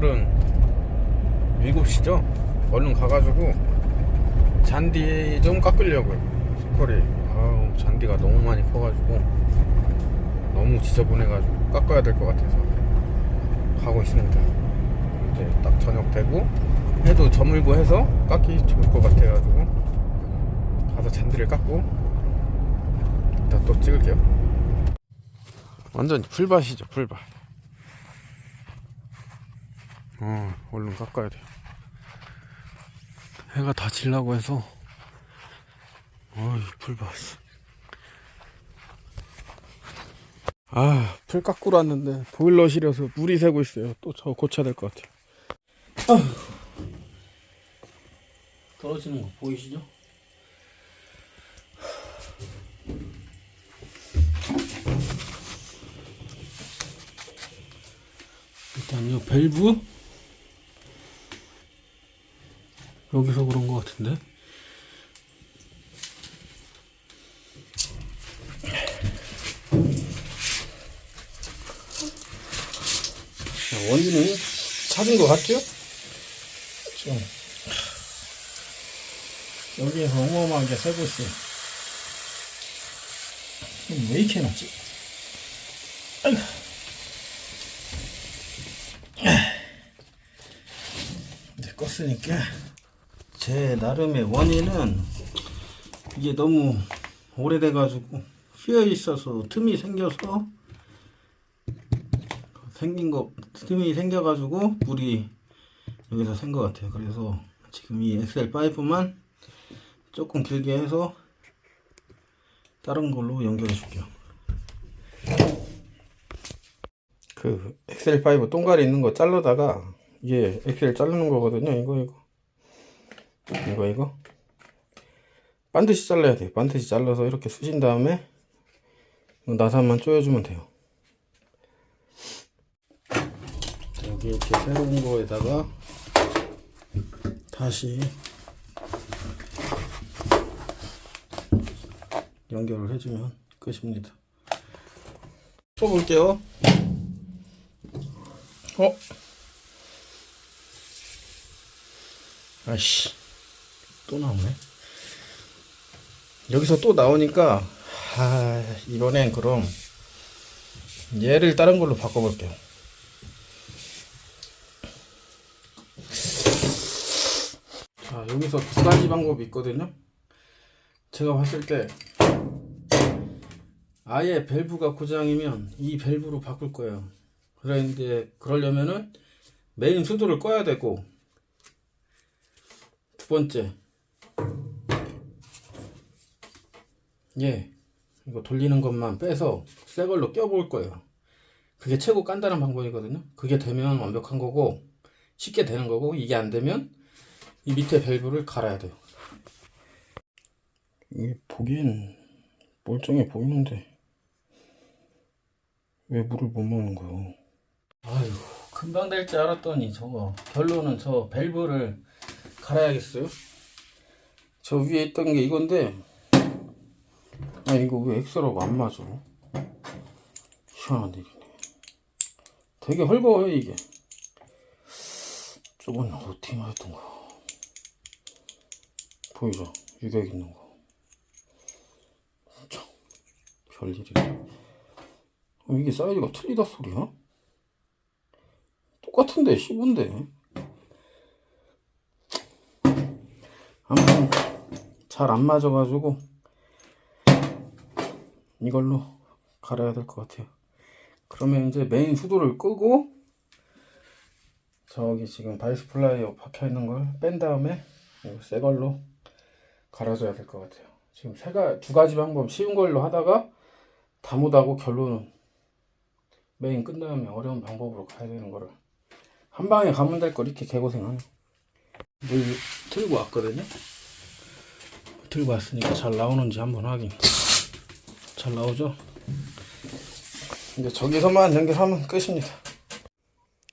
오늘은 7시죠? 얼른 가가지고 잔디 좀 깎으려고요 스컬이. 아우 잔디가 너무 많이 커가지고 너무 지저분해가지고 깎아야 될 것 같아서 가고 있습니다. 이제 딱 저녁 되고 해도 저물고 해서 깎기 좋을 것 같아가지고 가서 잔디를 깎고 이따 또 찍을게요. 완전 풀밭이죠 풀밭 어 얼른 깎아야 돼요. 해가 다 질라고 해서. 어이 풀밭 아풀 깎으러 왔는데 보일러 실려서 물이 새고 있어요. 또저 고쳐야 될 것 같아요. 아휴. 떨어지는 거 보이시죠? 일단 이 밸브 여기서 그런 것 같은데 자, 원인은 찾은 것 같죠? 좀 여기에서 어마어마하게 새고 있어요 이왜 이렇게 해놨지? 이제 껐으니까 제 나름의 원인은 이게 너무 오래돼 가지고 휘어 있어서 틈이 생겨서 생긴 거 틈이 생겨 가지고 물이 여기서 샌 것 같아요. 그래서 지금 이 엑셀 파이프만 조금 길게 해서 다른 걸로 연결해 줄게요. 그 엑셀 파이브 똥가리 있는 거 자르다가 이게 엑셀 자르는 거거든요. 이거 이거 이거 이거 반드시 잘라야 돼요. 반드시 잘라서 이렇게 쓰신 다음에 나사만 조여주면 돼요. 여기 이렇게 새로운 거에다가 다시 연결을 해주면 끝입니다. 쳐볼게요. 어? 아씨 또 나오네. 여기서 또 나오니까 아 이번엔 그럼 얘를 다른 걸로 바꿔볼게요. 자 여기서 두 가지 방법이 있거든요. 제가 봤을 때 아예 밸브가 고장이면 이 밸브로 바꿀 거예요. 그런데 그러려면은 메인 수도를 꺼야 되고 두 번째 예. 이거 돌리는 것만 빼서 새 걸로 껴볼 거예요. 그게 최고 간단한 방법이거든요. 그게 되면 완벽한 거고 쉽게 되는 거고 이게 안 되면 이 밑에 밸브를 갈아야 돼요. 이게 보기엔 멀쩡해 보이는데 왜 물을 못 먹는 거야? 아유 금방 될 줄 알았더니 저거 결론은 저 밸브를 갈아야겠어요? 저 위에 있던 게 이건데 아 이거 왜 엑스라고 안 맞아? 희한한 일이네. 되게 헐거워요 이게. 저건 어떻게 맞았던 거야. 보이죠? 유격 있는 거. 참 별일이네. 어, 이게 사이즈가 틀리다 소리야? 똑같은데 15인데. 아무튼 잘 안 맞아가지고 이걸로 갈아야 될 것 같아요. 그러면 이제 메인 수도를 끄고 저기 지금 바이스 플라이어 박혀있는 걸 뺀 다음에 새 걸로 갈아줘야 될 것 같아요. 지금 세가 두 가지 방법 쉬운 걸로 하다가 다 못하고 결론은 메인 끝 다음에 어려운 방법으로 가야 되는 거를 한 방에 가면 될 걸 이렇게 개고생하네 물 들고 왔거든요. 들고 왔으니까 잘 나오는지 한번 확인 잘 나오죠? 이제 저기서만 연결하면 끝입니다.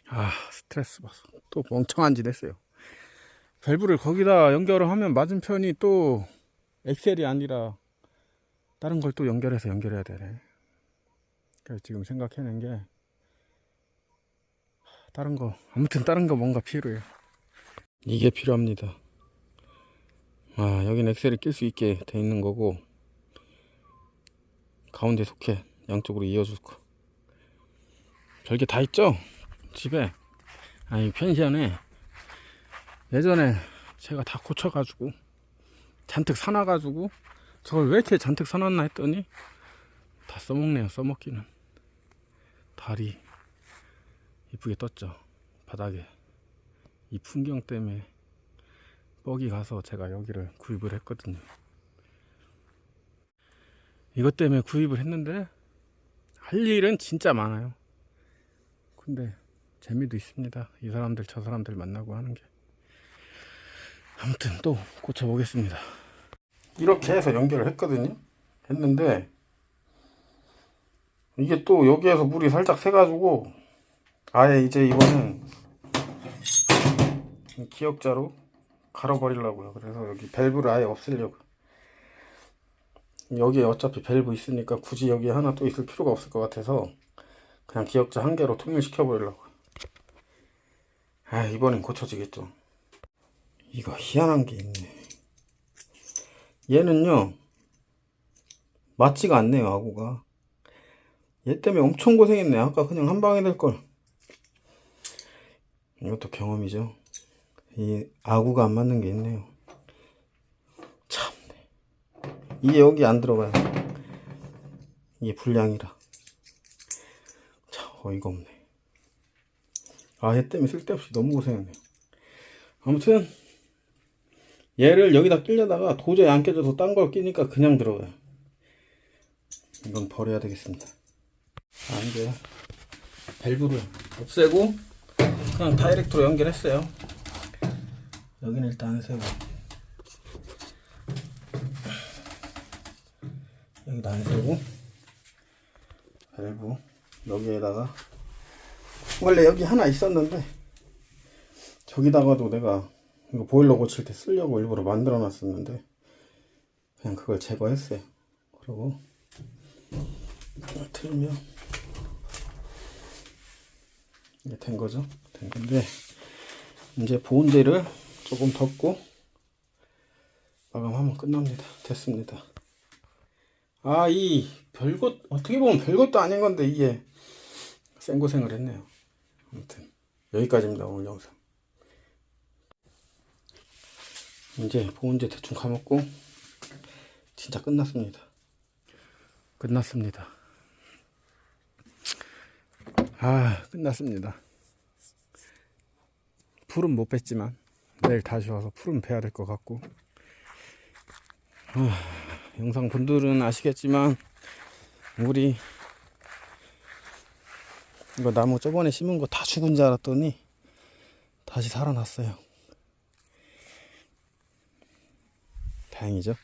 아 스트레스 받아 또 멍청한 짓 했어요. 밸브를 거기다 연결을 하면 맞은편이 또 엑셀이 아니라 다른 걸 또 연결해서 연결해야 되네. 그래서 지금 생각해낸 게 다른 거 아무튼 다른 거 뭔가 필요해요. 이게 필요합니다. 아 여긴 엑셀이 낄 수 있게 돼 있는 거고 가운데 소켓 양쪽으로 이어줄 거. 별게 다 있죠? 집에. 아니 펜션에 예전에 제가 다 고쳐가지고 잔뜩 사놔가지고 저걸 왜 이렇게 잔뜩 사놨나 했더니 다 써먹네요 써먹기는. 달이 이쁘게 떴죠 바닥에. 이 풍경 때문에 뻑이 가서 제가 여기를 구입을 했거든요 이것 때문에 구입을 했는데 할 일은 진짜 많아요. 근데 재미도 있습니다. 이 사람들 저 사람들 만나고 하는 게. 아무튼 또 고쳐 보겠습니다. 이렇게 해서 연결을 했거든요. 했는데 이게 또 여기에서 물이 살짝 새 가지고 아예 이제 이거는 기역자로 갈아버리려고요. 그래서 여기 밸브를 아예 없애려고. 여기에 어차피 밸브 있으니까 굳이 여기 하나 또 있을 필요가 없을 것 같아서 그냥 기역자 한 개로 통일시켜 버리려고. 아 이번엔 고쳐지겠죠. 이거 희한한 게 있네. 얘는요 맞지가 않네요 아구가. 얘 때문에 엄청 고생했네. 아까 그냥 한 방에 될 걸. 이것도 경험이죠. 이 아구가 안 맞는 게 있네요. 참네. 이게 여기 안 들어가요. 이게 불량이라. 참 어이가 없네. 아, 얘 때문에 쓸데없이 너무 고생했네요. 아무튼 얘를 여기다 끼려다가 도저히 안 껴져서 딴 걸 끼니까 그냥 들어가요. 이건 버려야 되겠습니다. 아, 이제 밸브를 없애고 그냥 다이렉트로 연결했어요. 여기는 일단 안 세고 여기도 안 세고 밸브 여기에다가 원래 여기 하나 있었는데 저기다가도 내가 이거 보일러 고칠 때 쓰려고 일부러 만들어 놨었는데 그냥 그걸 제거했어요. 그리고 틀면 이게 된 거죠. 된 건데 이제 보온재를 조금 덮고 마감하면 끝납니다. 됐습니다. 아, 이 별것 어떻게 보면 별것도 아닌 건데 이게 생고생을 했네요. 아무튼 여기까지입니다. 오늘 영상. 이제 보온재 대충 감았고 진짜 끝났습니다. 끝났습니다. 아, 끝났습니다. 풀은 못 뺐지만 내일 다시 와서 풀은 베야 될 것 같고 아, 영상 분들은 아시겠지만 우리 이거 나무 저번에 심은 거 다 죽은 줄 알았더니 다시 살아났어요. 다행이죠.